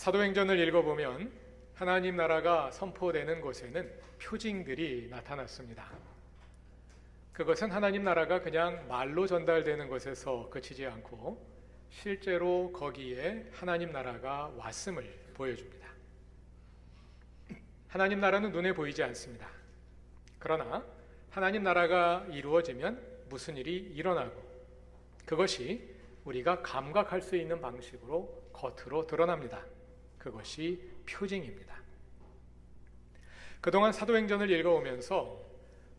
사도행전을 읽어보면 하나님 나라가 선포되는 곳에는 표징들이 나타났습니다. 그것은 하나님 나라가 그냥 말로 전달되는 것에서 그치지 않고 실제로 거기에 하나님 나라가 왔음을 보여줍니다. 하나님 나라는 눈에 보이지 않습니다. 그러나 하나님 나라가 이루어지면 무슨 일이 일어나고 그것이 우리가 감각할 수 있는 방식으로 겉으로 드러납니다. 그것이 표징입니다. 그동안 사도행전을 읽어오면서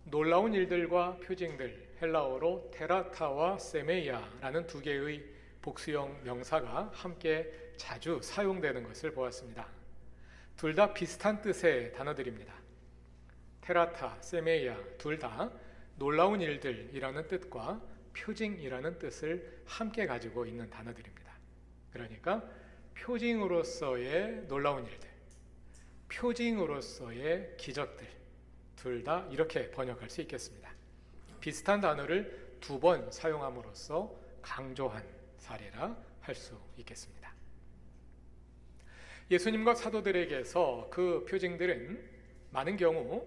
놀라운 일들과 표징들, 헬라어로 테라타와 세메이아라는 두 개의 복수형 명사가 함께 자주 사용되는 것을 보았습니다. 둘 다 비슷한 뜻의 단어들입니다. 테라타, 세메이아 둘 다 놀라운 일들이라는 뜻과 표징이라는 뜻을 함께 가지고 있는 단어들입니다. 그러니까 표징으로서의 놀라운 일들, 표징으로서의 기적들 둘 다 이렇게 번역할 수 있겠습니다. 비슷한 단어를 두 번 사용함으로써 강조한 사례라 할 수 있겠습니다. 예수님과 사도들에게서 그 표징들은 많은 경우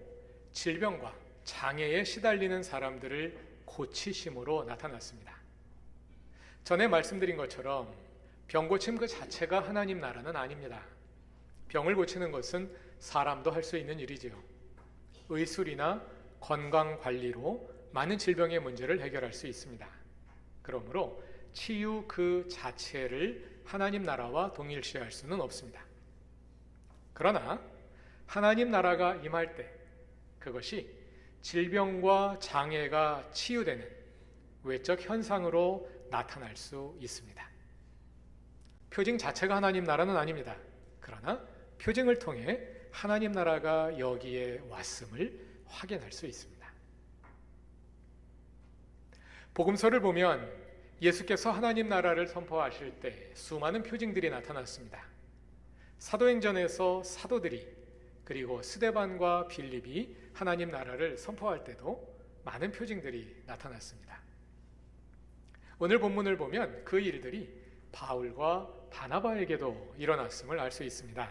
질병과 장애에 시달리는 사람들을 고치심으로 나타났습니다. 전에 말씀드린 것처럼 병 고침 그 자체가 하나님 나라는 아닙니다. 병을 고치는 것은 사람도 할 수 있는 일이지요. 의술이나 건강 관리로 많은 질병의 문제를 해결할 수 있습니다. 그러므로 치유 그 자체를 하나님 나라와 동일시할 수는 없습니다. 그러나 하나님 나라가 임할 때 그것이 질병과 장애가 치유되는 외적 현상으로 나타날 수 있습니다. 표징 자체가 하나님 나라는 아닙니다. 그러나 표징을 통해 하나님 나라가 여기에 왔음을 확인할 수 있습니다. 복음서를 보면 예수께서 하나님 나라를 선포하실 때 수많은 표징들이 나타났습니다. 사도행전에서 사도들이 그리고 스데반과 빌립이 하나님 나라를 선포할 때도 많은 표징들이 나타났습니다. 오늘 본문을 보면 그 일들이 바울과 바나바에게도 일어났음을 알 수 있습니다.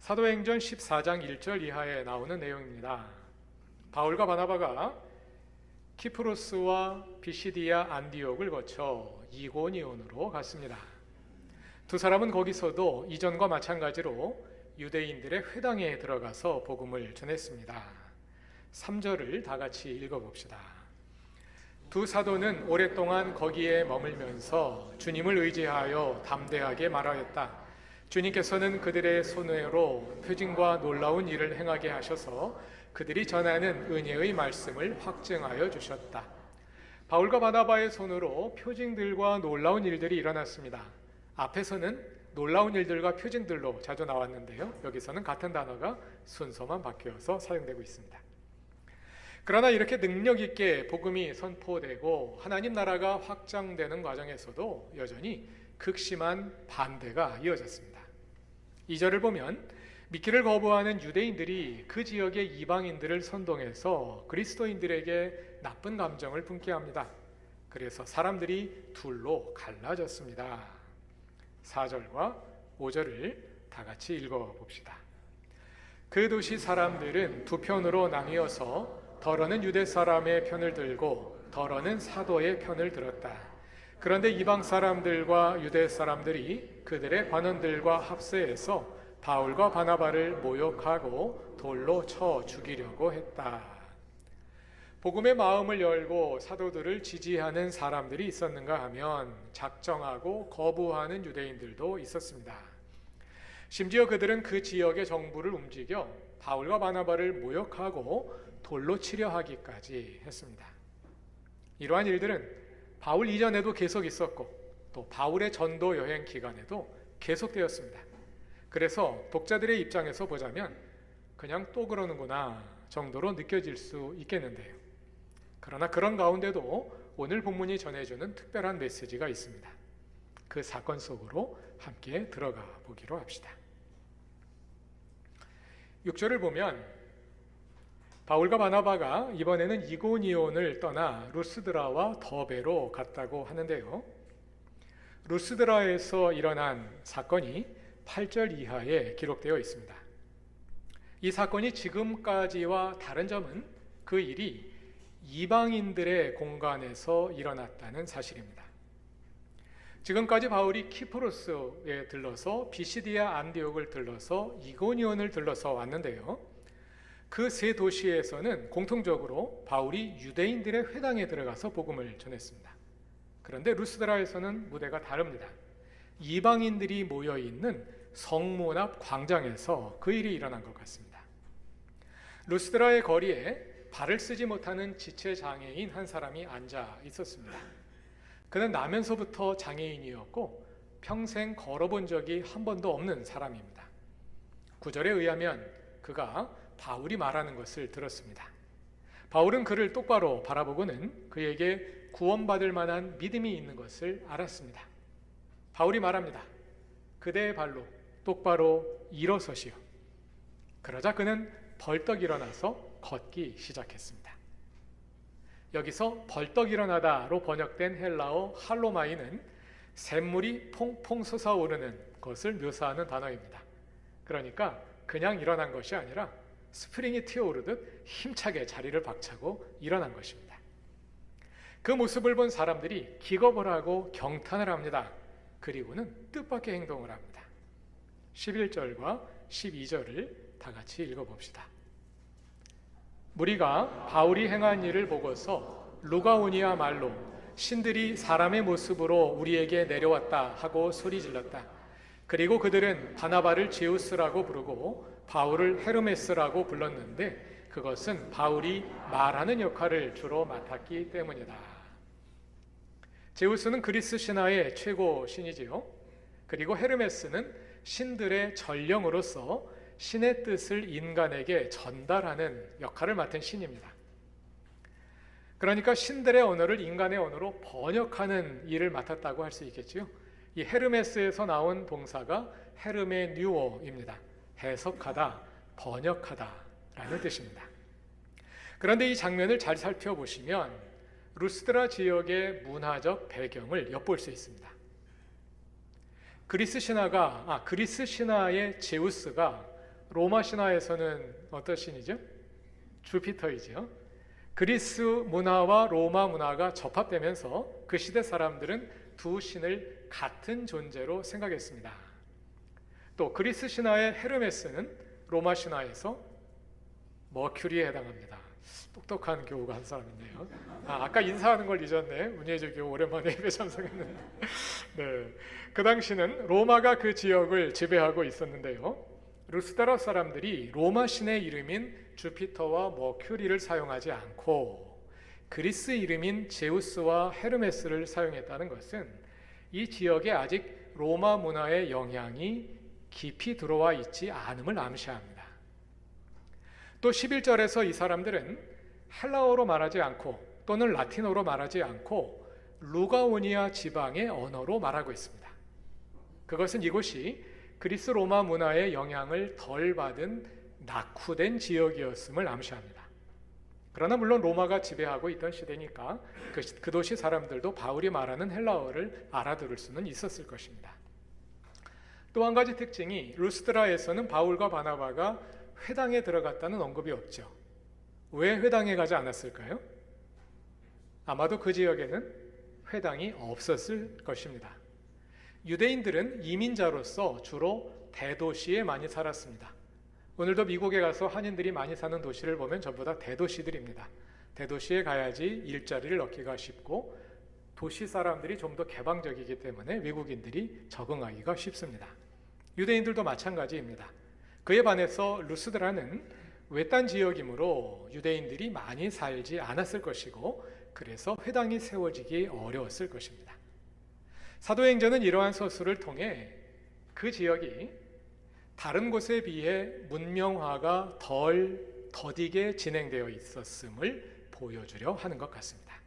사도행전 14장 1절 이하에 나오는 내용입니다. 바울과 바나바가 키프로스와 비시디아 안디옥을 거쳐 이고니온으로 갔습니다. 두 사람은 거기서도 이전과 마찬가지로 유대인들의 회당에 들어가서 복음을 전했습니다. 3절을 다 같이 읽어봅시다. 두 사도는 오랫동안 거기에 머물면서 주님을 의지하여 담대하게 말하였다. 주님께서는 그들의 손으로 표징과 놀라운 일을 행하게 하셔서 그들이 전하는 은혜의 말씀을 확증하여 주셨다. 바울과 바나바의 손으로 표징들과 놀라운 일들이 일어났습니다. 앞에서는 놀라운 일들과 표징들로 자주 나왔는데요. 여기서는 같은 단어가 순서만 바뀌어서 사용되고 있습니다. 그러나 이렇게 능력 있게 복음이 선포되고 하나님 나라가 확장되는 과정에서도 여전히 극심한 반대가 이어졌습니다. 2절을 보면 믿기를 거부하는 유대인들이 그 지역의 이방인들을 선동해서 그리스도인들에게 나쁜 감정을 품게 합니다. 그래서 사람들이 둘로 갈라졌습니다. 4절과 5절을 다 같이 읽어 봅시다. 그 도시 사람들은 두 편으로 나뉘어서 더러는 유대 사람의 편을 들고 더러는 사도의 편을 들었다. 그런데 이방 사람들과 유대 사람들이 그들의 관원들과 합세해서 바울과 바나바를 모욕하고 돌로 쳐 죽이려고 했다. 복음의 마음을 열고 사도들을 지지하는 사람들이 있었는가 하면 작정하고 거부하는 유대인들도 있었습니다. 심지어 그들은 그 지역의 정부를 움직여 바울과 바나바를 모욕하고 돌로 치려 하기까지 했습니다. 이러한 일들은 바울 이전에도 계속 있었고 또 바울의 전도 여행 기간에도 계속되었습니다. 그래서 독자들의 입장에서 보자면 그냥 또 그러는구나 정도로 느껴질 수 있겠는데요. 그러나 그런 가운데도 오늘 본문이 전해주는 특별한 메시지가 있습니다. 그 사건 속으로 함께 들어가 보기로 합시다. 6절을 보면 바울과 바나바가 이번에는 이고니온을 떠나 루스드라와 더베로 갔다고 하는데요. 루스드라에서 일어난 사건이 8절 이하에 기록되어 있습니다. 이 사건이 지금까지와 다른 점은 그 일이 이방인들의 공간에서 일어났다는 사실입니다. 지금까지 바울이 키프로스에 들러서 비시디아 안디옥을 들러서 이고니온을 들러서 왔는데요. 그 세 도시에서는 공통적으로 바울이 유대인들의 회당에 들어가서 복음을 전했습니다. 그런데 루스드라에서는 무대가 다릅니다. 이방인들이 모여 있는 성문 앞 광장에서 그 일이 일어난 것 같습니다. 루스드라의 거리에 발을 쓰지 못하는 지체 장애인 한 사람이 앉아 있었습니다. 그는 나면서부터 장애인이었고 평생 걸어본 적이 한 번도 없는 사람입니다. 구절에 의하면 그가 바울이 말하는 것을 들었습니다. 바울은 그를 똑바로 바라보고는 그에게 구원받을 만한 믿음이 있는 것을 알았습니다. 바울이 말합니다. 그대의 발로 똑바로 일어서시오. 그러자 그는 벌떡 일어나서 걷기 시작했습니다. 여기서 벌떡 일어나다로 번역된 헬라어 할로마이는 샘물이 퐁퐁 솟아오르는 것을 묘사하는 단어입니다. 그러니까 그냥 일어난 것이 아니라 스프링이 튀어오르듯 힘차게 자리를 박차고 일어난 것입니다. 그 모습을 본 사람들이 기겁을 하고 경탄을 합니다. 그리고는 뜻밖의 행동을 합니다. 11절과 12절을 다 같이 읽어봅시다. 무리가 바울이 행한 일을 보고서 루가오니아 말로 신들이 사람의 모습으로 우리에게 내려왔다 하고 소리 질렀다. 그리고 그들은 바나바를 제우스라고 부르고 바울을 헤르메스라고 불렀는데 그것은 바울이 말하는 역할을 주로 맡았기 때문이다. 제우스는 그리스 신화의 최고 신이지요. 그리고 헤르메스는 신들의 전령으로서 신의 뜻을 인간에게 전달하는 역할을 맡은 신입니다. 그러니까 신들의 언어를 인간의 언어로 번역하는 일을 맡았다고 할 수 있겠지요. 이 헤르메스에서 나온 동사가 헤르메뉴어입니다. 해석하다, 번역하다 라는 뜻입니다. 그런데 이 장면을 잘 살펴보시면 루스드라 지역의 문화적 배경을 엿볼 수 있습니다. 그리스 신화가 아 그리스 신화의 제우스가 로마 신화에서는 어떤 신이죠? 주피터이죠. 그리스 문화와 로마 문화가 접합되면서 그 시대 사람들은 두 신을 같은 존재로 생각했습니다. 또 그리스 신화의 헤르메스는 로마 신화에서 머큐리에 해당합니다. 똑똑한 교우가 한 사람 있네요. 아, 아까 인사하는 걸 잊었네. 문예주 교우 오랜만에 예배 참석했는데. 네. 그 당시는 로마가 그 지역을 지배하고 있었는데요. 루스다라 사람들이 로마 신의 이름인 주피터와 머큐리를 사용하지 않고 그리스 이름인 제우스와 헤르메스를 사용했다는 것은 이 지역에 아직 로마 문화의 영향이 깊이 들어와 있지 않음을 암시합니다. 또 11절에서 이 사람들은 헬라어로 말하지 않고 또는 라틴어로 말하지 않고 루가오니아 지방의 언어로 말하고 있습니다. 그것은 이곳이 그리스 로마 문화의 영향을 덜 받은 낙후된 지역이었음을 암시합니다. 그러나 물론 로마가 지배하고 있던 시대니까 그, 그 도시 사람들도 바울이 말하는 헬라어를 알아들을 수는 있었을 것입니다. 또 한 가지 특징이 루스드라에서는 바울과 바나바가 회당에 들어갔다는 언급이 없죠. 왜 회당에 가지 않았을까요? 아마도 그 지역에는 회당이 없었을 것입니다. 유대인들은 이민자로서 주로 대도시에 많이 살았습니다. 오늘도 미국에 가서 한인들이 많이 사는 도시를 보면 전부 다 대도시들입니다. 대도시에 가야지 일자리를 얻기가 쉽고 도시 사람들이 좀 더 개방적이기 때문에 외국인들이 적응하기가 쉽습니다. 유대인들도 마찬가지입니다. 그에 반해서 루스드라는 외딴 지역이므로 유대인들이 많이 살지 않았을 것이고 그래서 회당이 세워지기 어려웠을 것입니다. 사도행전은 이러한 서술을 통해 그 지역이 다른 곳에 비해 문명화가 덜 더디게 진행되어 있었음을 보여주려 하는 것 같습니다.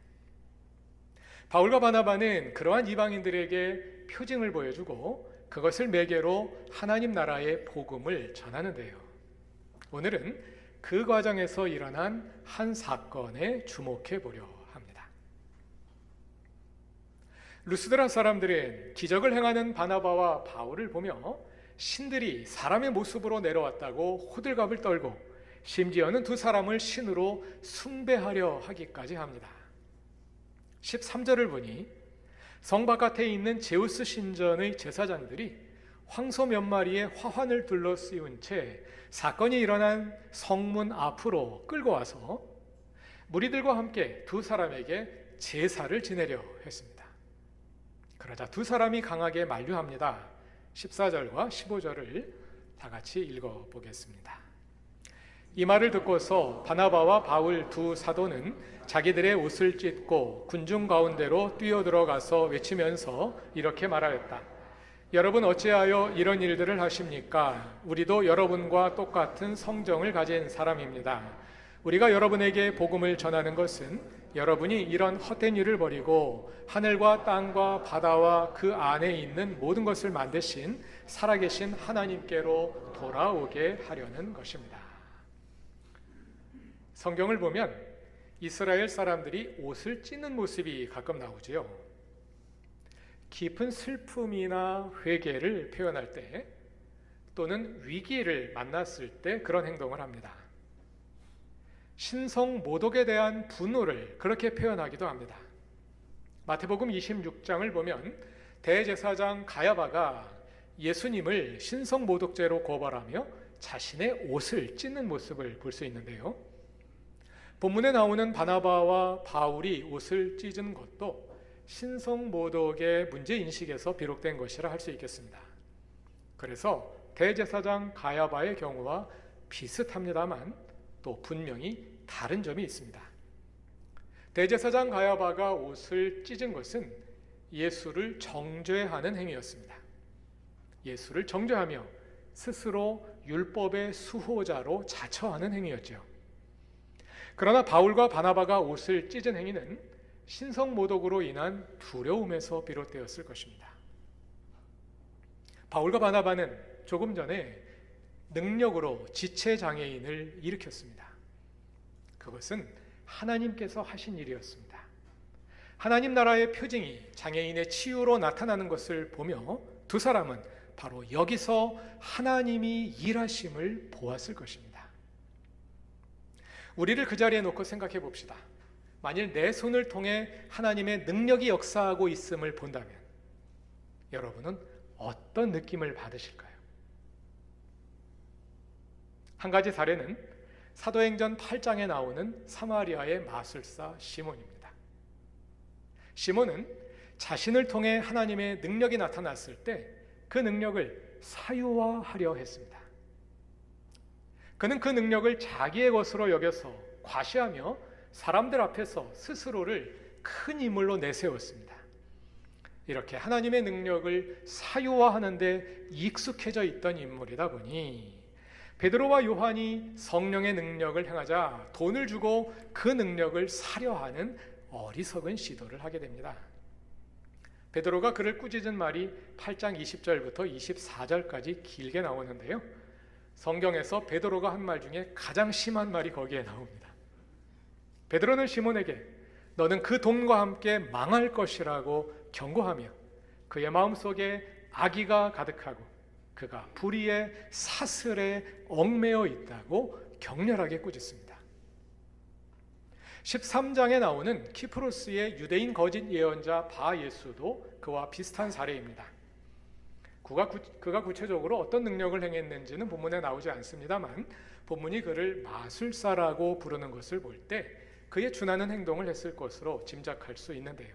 바울과 바나바는 그러한 이방인들에게 표징을 보여주고 그것을 매개로 하나님 나라의 복음을 전하는데요. 오늘은 그 과정에서 일어난 한 사건에 주목해 보려 루스드라 사람들은 기적을 행하는 바나바와 바울을 보며 신들이 사람의 모습으로 내려왔다고 호들갑을 떨고 심지어는 두 사람을 신으로 숭배하려 하기까지 합니다. 13절을 보니 성 바깥에 있는 제우스 신전의 제사장들이 황소 몇 마리의 화환을 둘러 씌운 채 사건이 일어난 성문 앞으로 끌고 와서 무리들과 함께 두 사람에게 제사를 지내려 했습니다. 그러자 두 사람이 강하게 만류합니다. 14절과 15절을 다 같이 읽어 보겠습니다. 이 말을 듣고서 바나바와 바울 두 사도는 자기들의 옷을 찢고 군중 가운데로 뛰어들어가서 외치면서 이렇게 말하였다. 여러분 어찌하여 이런 일들을 하십니까? 우리도 여러분과 똑같은 성정을 가진 사람입니다. 우리가 여러분에게 복음을 전하는 것은 여러분이 이런 헛된 일을 버리고 하늘과 땅과 바다와 그 안에 있는 모든 것을 만드신 살아계신 하나님께로 돌아오게 하려는 것입니다. 성경을 보면 이스라엘 사람들이 옷을 찢는 모습이 가끔 나오지요. 깊은 슬픔이나 회개를 표현할 때 또는 위기를 만났을 때 그런 행동을 합니다. 신성 모독에 대한 분노를 그렇게 표현하기도 합니다. 마태복음 26장을 보면 대제사장 가야바가 예수님을 신성 모독죄로 고발하며 자신의 옷을 찢는 모습을 볼 수 있는데요. 본문에 나오는 바나바와 바울이 옷을 찢은 것도 신성 모독의 문제 인식에서 비롯된 것이라 할 수 있겠습니다. 그래서 대제사장 가야바의 경우와 비슷합니다만 또 분명히 다른 점이 있습니다. 대제사장 가야바가 옷을 찢은 것은 예수를 정죄하는 행위였습니다. 예수를 정죄하며 스스로 율법의 수호자로 자처하는 행위였죠. 그러나 바울과 바나바가 옷을 찢은 행위는 신성 모독으로 인한 두려움에서 비롯되었을 것입니다. 바울과 바나바는 조금 전에 능력으로 지체 장애인을 일으켰습니다. 그것은 하나님께서 하신 일이었습니다. 하나님 나라의 표징이 장애인의 치유로 나타나는 것을 보며 두 사람은 바로 여기서 하나님이 일하심을 보았을 것입니다. 우리를 그 자리에 놓고 생각해 봅시다. 만일 내 손을 통해 하나님의 능력이 역사하고 있음을 본다면 여러분은 어떤 느낌을 받으실까요? 한 가지 사례는 사도행전 8장에 나오는 사마리아의 마술사 시몬입니다. 시몬은 자신을 통해 하나님의 능력이 나타났을 때 그 능력을 사유화하려 했습니다. 그는 그 능력을 자기의 것으로 여겨서 과시하며 사람들 앞에서 스스로를 큰 인물로 내세웠습니다. 이렇게 하나님의 능력을 사유화하는데 익숙해져 있던 인물이다 보니 베드로와 요한이 성령의 능력을 행하자 돈을 주고 그 능력을 사려 하는 어리석은 시도를 하게 됩니다. 베드로가 그를 꾸짖은 말이 8장 20절부터 24절까지 길게 나오는데요. 성경에서 베드로가 한 말 중에 가장 심한 말이 거기에 나옵니다. 베드로는 시몬에게 너는 그 돈과 함께 망할 것이라고 경고하며 그의 마음속에 악의가 가득하고 그가 불의의 사슬에 얽매여 있다고 격렬하게 꾸짖습니다. 13장에 나오는 키프로스의 유대인 거짓 예언자 바 예수도 그와 비슷한 사례입니다. 그가, 구, 그가 구체적으로 어떤 능력을 행했는지는 본문에 나오지 않습니다만 본문이 그를 마술사라고 부르는 것을 볼 때 그에 준하는 행동을 했을 것으로 짐작할 수 있는데요.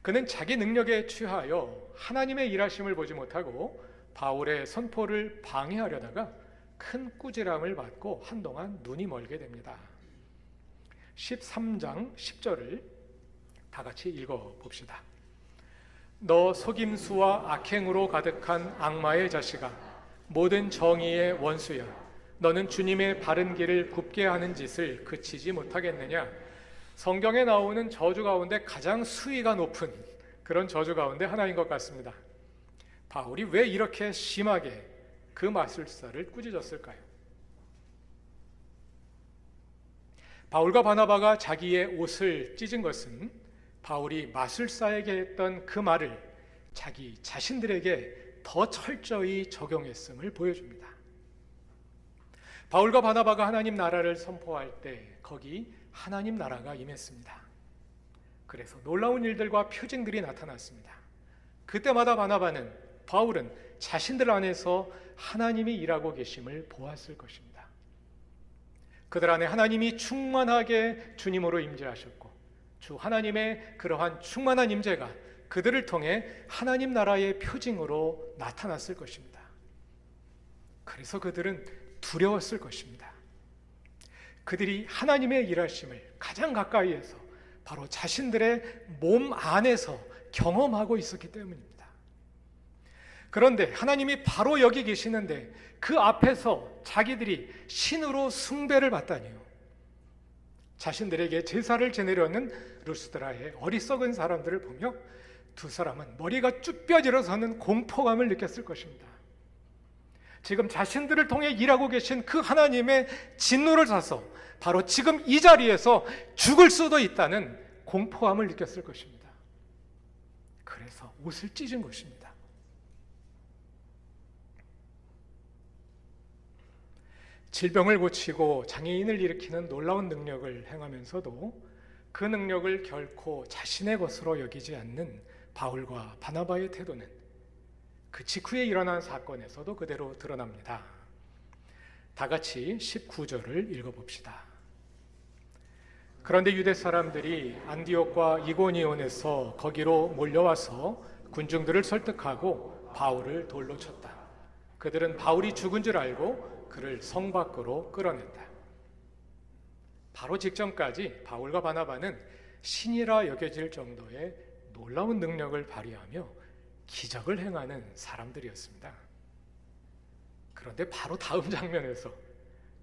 그는 자기 능력에 취하여 하나님의 일하심을 보지 못하고 바울의 선포를 방해하려다가 큰 꾸지람을 받고 한동안 눈이 멀게 됩니다. 13장 10절을 다 같이 읽어 봅시다. 너 속임수와 악행으로 가득한 악마의 자식아 모든 정의의 원수야 너는 주님의 바른 길을 굽게 하는 짓을 그치지 못하겠느냐 성경에 나오는 저주 가운데 가장 수위가 높은 그런 저주 가운데 하나인 것 같습니다. 바울이 왜 이렇게 심하게 그 마술사를 꾸짖었을까요? 바울과 바나바가 자기의 옷을 찢은 것은 바울이 마술사에게 했던 그 말을 자기 자신들에게 더 철저히 적용했음을 보여줍니다. 바울과 바나바가 하나님 나라를 선포할 때 거기 하나님 나라가 임했습니다. 그래서 놀라운 일들과 표징들이 나타났습니다. 그때마다 바나바는 바울은 자신들 안에서 하나님이 일하고 계심을 보았을 것입니다. 그들 안에 하나님이 충만하게 주님으로 임재하셨고 주 하나님의 그러한 충만한 임재가 그들을 통해 하나님 나라의 표징으로 나타났을 것입니다. 그래서 그들은 두려웠을 것입니다. 그들이 하나님의 일하심을 가장 가까이에서 바로 자신들의 몸 안에서 경험하고 있었기 때문입니다. 그런데 하나님이 바로 여기 계시는데 그 앞에서 자기들이 신으로 숭배를 받다니요. 자신들에게 제사를 지내려는 루스드라의 어리석은 사람들을 보며 두 사람은 머리가 쭉 뼈질러서는 공포감을 느꼈을 것입니다. 지금 자신들을 통해 일하고 계신 그 하나님의 진노를 사서 바로 지금 이 자리에서 죽을 수도 있다는 공포함을 느꼈을 것입니다. 그래서 옷을 찢은 것입니다. 질병을 고치고 장애인을 일으키는 놀라운 능력을 행하면서도 그 능력을 결코 자신의 것으로 여기지 않는 바울과 바나바의 태도는 그 직후에 일어난 사건에서도 그대로 드러납니다. 다 같이 19절을 읽어봅시다. 그런데 유대 사람들이 안디옥과 이고니온에서 거기로 몰려와서 군중들을 설득하고 바울을 돌로 쳤다. 그들은 바울이 죽은 줄 알고 그를 성 밖으로 끌어냈다. 바로 직전까지 바울과 바나바는 신이라 여겨질 정도의 놀라운 능력을 발휘하며 기적을 행하는 사람들이었습니다. 그런데 바로 다음 장면에서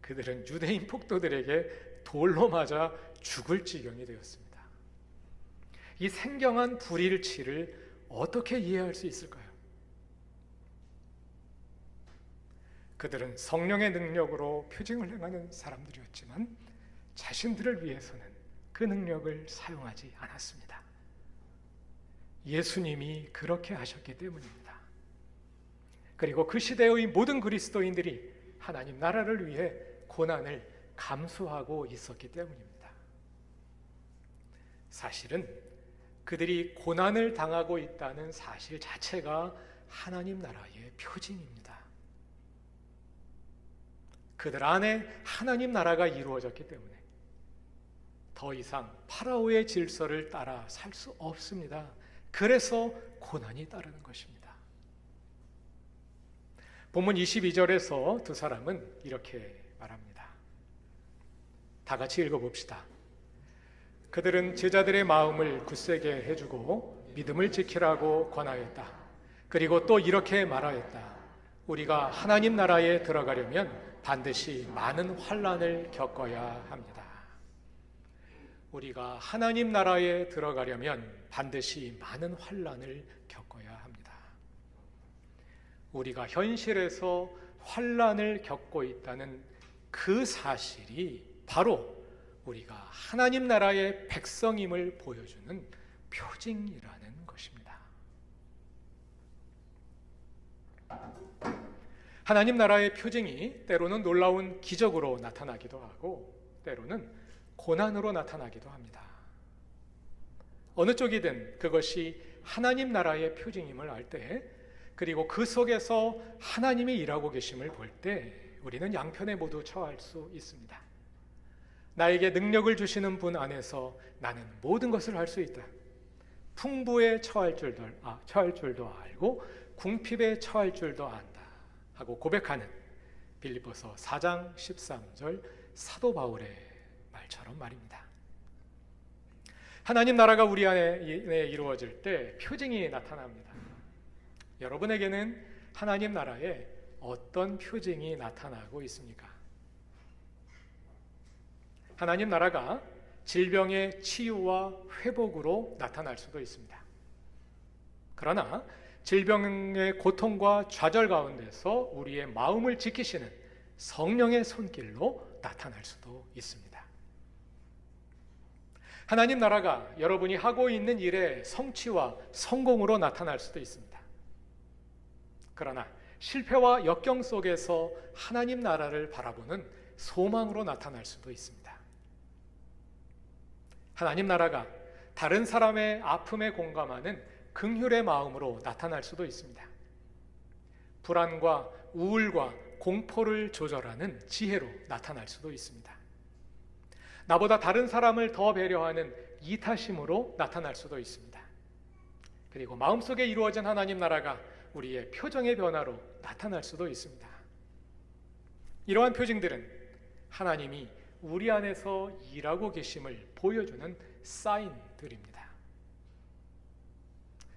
그들은 유대인 폭도들에게 돌로 맞아 죽을 지경이 되었습니다. 이 생경한 불일치를 어떻게 이해할 수 있을까요? 그들은 성령의 능력으로 표징을 행하는 사람들이었지만 자신들을 위해서는 그 능력을 사용하지 않았습니다. 예수님이 그렇게 하셨기 때문입니다. 그리고 그 시대의 모든 그리스도인들이 하나님 나라를 위해 고난을 감수하고 있었기 때문입니다. 사실은 그들이 고난을 당하고 있다는 사실 자체가 하나님 나라의 표징입니다. 그들 안에 하나님 나라가 이루어졌기 때문에 더 이상 파라오의 질서를 따라 살 수 없습니다. 그래서 고난이 따르는 것입니다. 본문 22절에서 두 사람은 이렇게 말합니다. 다 같이 읽어봅시다. 그들은 제자들의 마음을 굳세게 해주고 믿음을 지키라고 권하였다. 그리고 또 이렇게 말하였다. 우리가 하나님 나라에 들어가려면 반드시 많은 환란을 겪어야 합니다. 우리가 하나님 나라에 들어가려면 반드시 많은 환란을 겪어야 합니다. 우리가 현실에서 환란을 겪고 있다는 그 사실이 바로 우리가 하나님 나라의 백성임을 보여주는 표징이라는 것입니다. 하나님 나라의 표징이 때로는 놀라운 기적으로 나타나기도 하고 때로는 고난으로 나타나기도 합니다. 어느 쪽이든 그것이 하나님 나라의 표징임을 알 때, 그리고 그 속에서 하나님이 일하고 계심을 볼 때, 우리는 양편에 모두 처할 수 있습니다. 나에게 능력을 주시는 분 안에서 나는 모든 것을 할 수 있다. 풍부에 처할 줄도 아, 처할 줄도 알고 궁핍에 처할 줄도 안다. 하고 고백하는 빌립보서 4장 13절 사도 바울의 말처럼 말입니다. 하나님 나라가 우리 안에 이루어질 때 표징이 나타납니다. 여러분에게는 하나님 나라에 어떤 표징이 나타나고 있습니까? 하나님 나라가 질병의 치유와 회복으로 나타날 수도 있습니다. 그러나 질병의 고통과 좌절 가운데서 우리의 마음을 지키시는 성령의 손길로 나타날 수도 있습니다. 하나님 나라가 여러분이 하고 있는 일의 성취와 성공으로 나타날 수도 있습니다. 그러나 실패와 역경 속에서 하나님 나라를 바라보는 소망으로 나타날 수도 있습니다. 하나님 나라가 다른 사람의 아픔에 공감하는 긍휼의 마음으로 나타날 수도 있습니다. 불안과 우울과 공포를 조절하는 지혜로 나타날 수도 있습니다. 나보다 다른 사람을 더 배려하는 이타심으로 나타날 수도 있습니다. 그리고 마음속에 이루어진 하나님 나라가 우리의 표정의 변화로 나타날 수도 있습니다. 이러한 표징들은 하나님이 우리 안에서 일하고 계심을 보여주는 사인들입니다.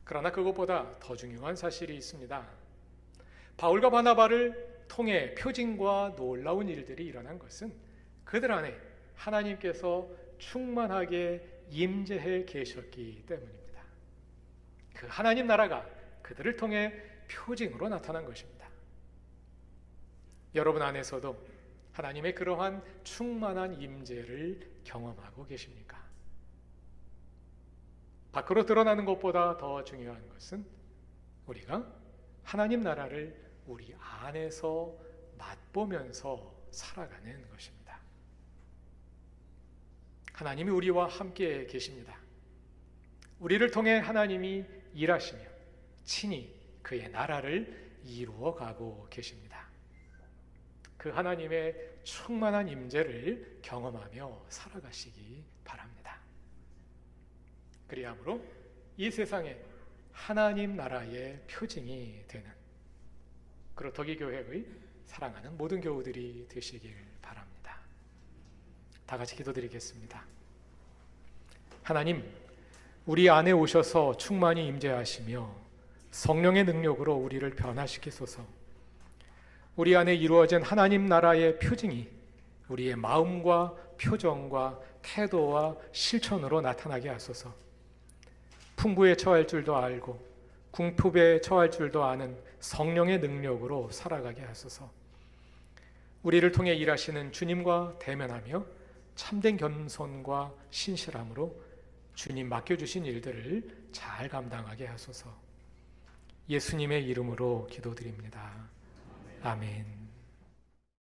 그러나 그것보다 더 중요한 사실이 있습니다. 바울과 바나바를 통해 표징과 놀라운 일들이 일어난 것은 그들 안에 하나님께서 충만하게 임재해 계셨기 때문입니다. 그 하나님 나라가 그들을 통해 표징으로 나타난 것입니다. 여러분 안에서도 하나님의 그러한 충만한 임재를 경험하고 계십니까? 밖으로 드러나는 것보다 더 중요한 것은 우리가 하나님 나라를 우리 안에서 맛보면서 살아가는 것입니다. 하나님이 우리와 함께 계십니다. 우리를 통해 하나님이 일하시며 친히 그의 나라를 이루어 가고 계십니다. 그 하나님의 충만한 임재를 경험하며 살아가시기. 그리함으로 이 세상에 하나님 나라의 표징이 되는 그로터기 교회의 사랑하는 모든 교우들이 되시길 바랍니다. 다 같이 기도드리겠습니다. 하나님, 우리 안에 오셔서 충만히 임재하시며 성령의 능력으로 우리를 변화시키소서. 우리 안에 이루어진 하나님 나라의 표징이 우리의 마음과 표정과 태도와 실천으로 나타나게 하소서. 풍부에 처할 줄도 알고 궁핍에 처할 줄도 아는 성령의 능력으로 살아가게 하소서. 우리를 통해 일하시는 주님과 대면하며 참된 겸손과 신실함으로 주님 맡겨주신 일들을 잘 감당하게 하소서. 예수님의 이름으로 기도드립니다. 아멘.